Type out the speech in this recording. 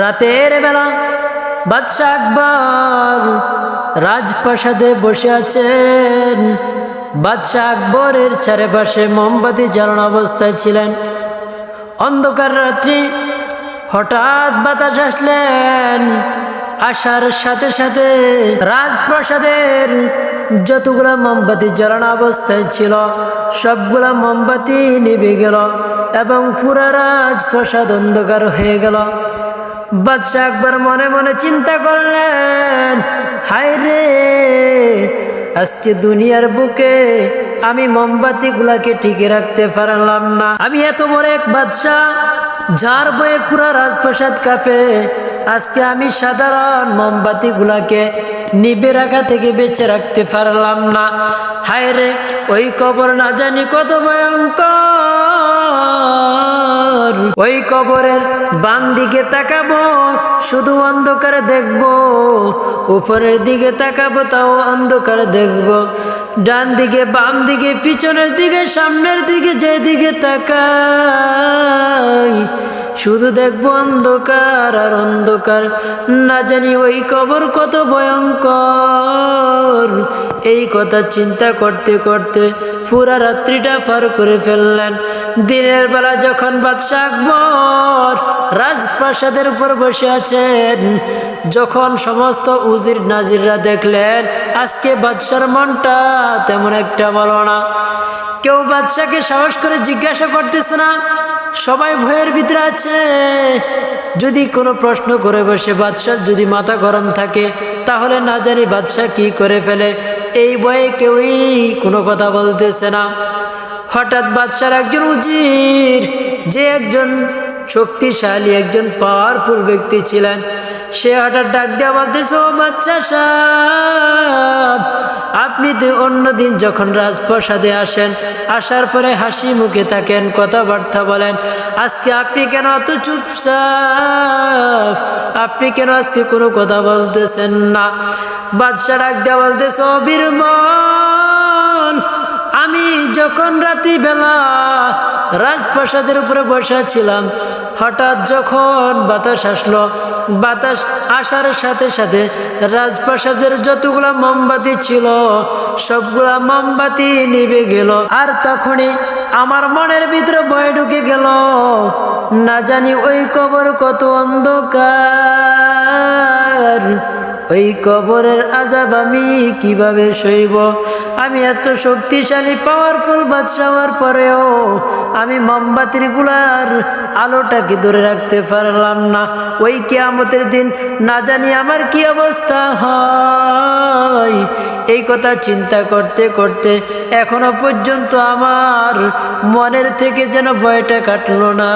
রাতের বেলা বাদশাহ আকবর রাজপ্রাসাদে বসে আছেন। বাদশাহ আকবরের চারিপাশে মোমবাতি জ্বালানো অবস্থায় ছিলেন। অন্ধকার রাত্রি হঠাৎ বাতাস আসলেন। আসার সাথে সাথে রাজপ্রাসাদের যতগুলা মোমবাতি জ্বালানো অবস্থায় ছিল, সবগুলা মোমবাতি নিভে গেল এবং পুরা রাজপ্রাসাদ অন্ধকার হয়ে গেল। বাদশাহ একবার মনে মনে চিন্তা করলেন, হায় রে, আজকে দুনিয়ার বুকে আমি মোমবাতি গুলাকে টিকে রাখতে পারলাম না। আমি এত বড় এক বাদশাহ, যার বয়ে পুরা রাজপ্রাসাদ কাপে। আজকে আমি সাধারণ মোমবাতি গুলাকে নিবে রাখা থেকে বেঁচে রাখতে পারলাম না। হায় রে, ওই কবর না জানি কত ভয়ঙ্কর। ওই কবরের বাম দিকে তাকাবো, শুধু অন্ধকারে দেখব। উপরের দিকে তাকাবো, তাও অন্ধকারে দেখব। ডান দিকে, বাম দিকে, পিছনের দিকে, সামনের দিকে, যেদিকে তাকাই, শুধু দেখব অন্ধকার আর অন্ধকার। না জানি ওই কবর কত ভয়ঙ্কর। এই কথা চিন্তা করতে করতে পুরা রাত্রিটা পার করে ফেললেন। দিনের বেলা যখন বাদশাহ আকবর রাজপ্রাসাদের উপর বসে আছেন, যখন সমস্ত উজির নাজিররা দেখলেন, আজকে বাদশার মনটা তেমন একটা ভালো না। কেউ বাদশাকে সাহস করে জিজ্ঞাসা করতেছে না, সবাই ভয়ের ভিতরে আছে। যদি কোনো প্রশ্ন করে বসে বাদশার যদি মাথা গরম থাকে তাহলে না জানি বাদশাহ কি করে ফেলে। এই বয়ে কেউই কোনো কথা বলতেছে না। হঠাৎ বাদশার একজন উজির, যে একজন শক্তিশালী, একজন পাওয়ারফুল ব্যক্তি ছিলেন, সে হঠাৎ ডাক দেওয়া বলতেছে, ও বাচ্চা সাহেব আপনি অন্যদিন যখন রাজপ্রাসাদে আসেন, আসার পরে হাসি মুখে থাকেন, কথাবার্তা বলেন, আজকে আপনি কেন অত চুপচাপ? আপনি কেন আজকে কোনো কথা বলতেছেন না? বাদশাহ ডাক দেওয়া বলতেছে, অবির আমি যখন রাত্রিবেলা রাজপ্রাসাদের উপরে বসা ছিলাম। হঠাৎ যখন বাতাস আসলো, বাতাস আসার সাথে সাথে রাজপ্রাসাদের যতগুলা মোমবাতি ছিল, সবগুলা মোমবাতি নিভে গেল। আর তখনই আমার মনের ভিতরে ভয় ঢুকে গেল। না জানি ওই কবর কত অন্ধকার, ওই কবরের আজাব আমি কীভাবে সইব? আমি এত শক্তিশালী পাওয়ারফুল বাদশা হওয়ার পরেও আমি মোমবাতিরগুলার আলোটাকে ধরে রাখতে পারলাম না। ওই কেয়ামতের দিন না জানি আমার কি অবস্থা হয়। এই কথা চিন্তা করতে করতে এখনও পর্যন্ত আমার মনের থেকে যেন ভয়টা কাটলো না।